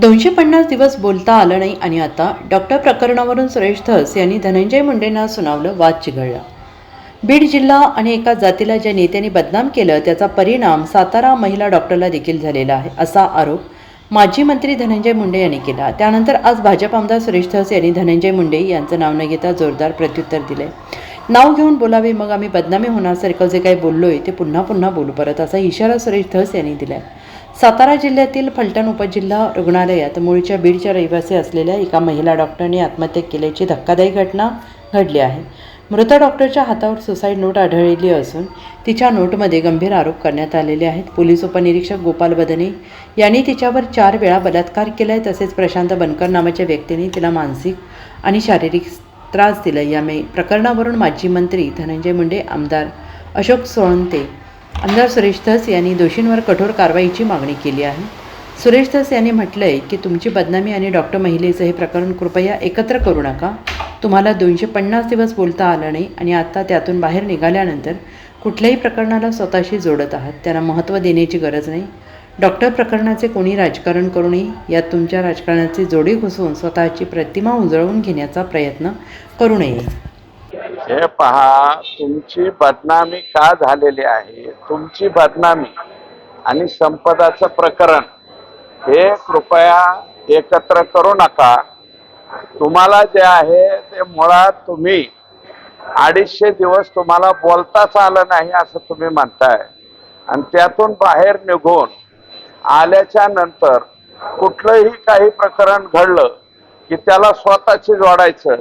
दोनशे पन्नास दिवस बोलता आलं नाही आणि आता डॉक्टर प्रकरणावरून सुरेश धस यांनी धनंजय मुंडेंना सुनावलं वाद चिघळला. बीड जिल्हा आणि एका जातीला ज्या नेत्यांनी बदनाम केलं त्याचा परिणाम सातारा महिला डॉक्टरला देखील झालेला आहे असा आरोप माजी मंत्री धनंजय मुंडे यांनी केला. त्यानंतर आज भाजप आमदार सुरेश धस यांनी धनंजय मुंडे यांचं नाव न घेता जोरदार प्रत्युत्तर दिले नाव घेऊन बोलावे मग आम्ही बदनामी होण्यासारखं जे काही बोललोय ते पुन्हा पुन्हा बोलू परत असा इशारा सुरेश धस यांनी दिला आहे सातारा जिल्ह्यातील फलटण उपजिल्हा रुग्णालयात मूळच्या बीडच्या रहिवासी असलेल्या एका महिला डॉक्टरने आत्महत्या केल्याची धक्कादायी घटना घडली आहे. मृत डॉक्टरच्या हातावर सुसाईड नोट आढळलेली असून तिच्या नोटमध्ये गंभीर आरोप करण्यात आलेले आहेत. पोलीस उपनिरीक्षक गोपाल बदने यांनी तिच्यावर चार वेळा बलात्कार केला आहे तसेच प्रशांत बनकर नावाच्या व्यक्तीने तिला मानसिक आणि शारीरिक त्रास दिला या प्रकरणावरून माजी मंत्री धनंजय मुंडे आमदार अशोक सोळंते आमदार सुरेश धस यांनी दोषींवर कठोर कारवाईची मागणी केली आहे. सुरेश धस यांनी म्हटलं आहे की तुमची बदनामी आणि डॉक्टर महिलेचं हे प्रकरण कृपया एकत्र करू नका. तुम्हाला दोनशे पन्नास दिवस बोलता आलं नाही आणि आत्ता त्यातून बाहेर निघाल्यानंतर कुठल्याही प्रकरणाला स्वतःशी जोडत आहात. त्यांना महत्त्व देण्याची गरज नाही. डॉक्टर प्रकरणाचे कोणी राजकारण करू नये. यात तुमच्या राजकारणाची जोडी घुसवून स्वतःची प्रतिमा उजळवून घेण्याचा प्रयत्न करू नये. हे पहा तुमची बदनामी का झालेली आहे? तुमची बदनामी आणि संपदाचं प्रकरण हे कृपया एकत्र करू नका. तुम्हाला जे आहे ते मुळात तुम्ही अडीचशे दिवस तुम्हाला बोलताच आलं नाही असं तुम्ही म्हणताय. आणि त्यातून बाहेर निघून आल्याच्यानंतर कुठलंही काही प्रकरण घडलं की त्याला स्वतःची जोडायचं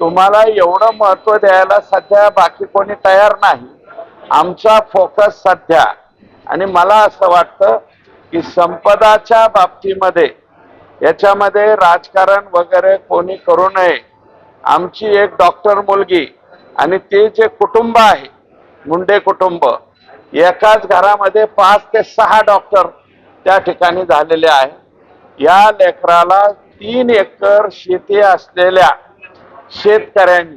तुम्हाला एवढं महत्त्व द्यायला सध्या बाकी कोणी तयार नाही. आमचा फोकस सध्या. आणि मला असं वाटतं की संपदाच्या बाबतीमध्ये याच्यामध्ये राजकारण वगैरे कोणी करू नये. आमची एक डॉक्टर मुलगी आणि ते जे कुटुंब आहे मुंडे कुटुंब एकाच घरामध्ये पाच ते सहा डॉक्टर त्या ठिकाणी झालेले आहे. या लेकराला तीन एकर शेती असलेल्या शेतकऱ्यांनी.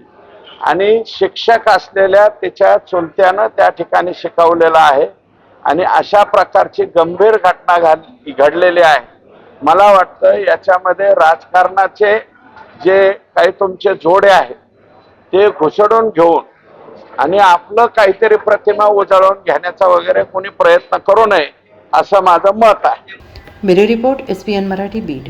आणि शिक्षक असलेल्या त्याच्या चुलत्यानं त्या ठिकाणी शिकवलेलं आहे. आणि अशा प्रकारची गंभीर घटना घाल- घडलेली आहे. मला वाटतं याच्यामध्ये राजकारणाचे जे काही तुमचे जोडे आहेत ते घुसडून घेऊन आणि आपलं काहीतरी प्रतिमा उजळवून घेण्याचा वगैरे कोणी प्रयत्न करू नये असं माझं मत आहे. Bureau report S P N Marathi Beed.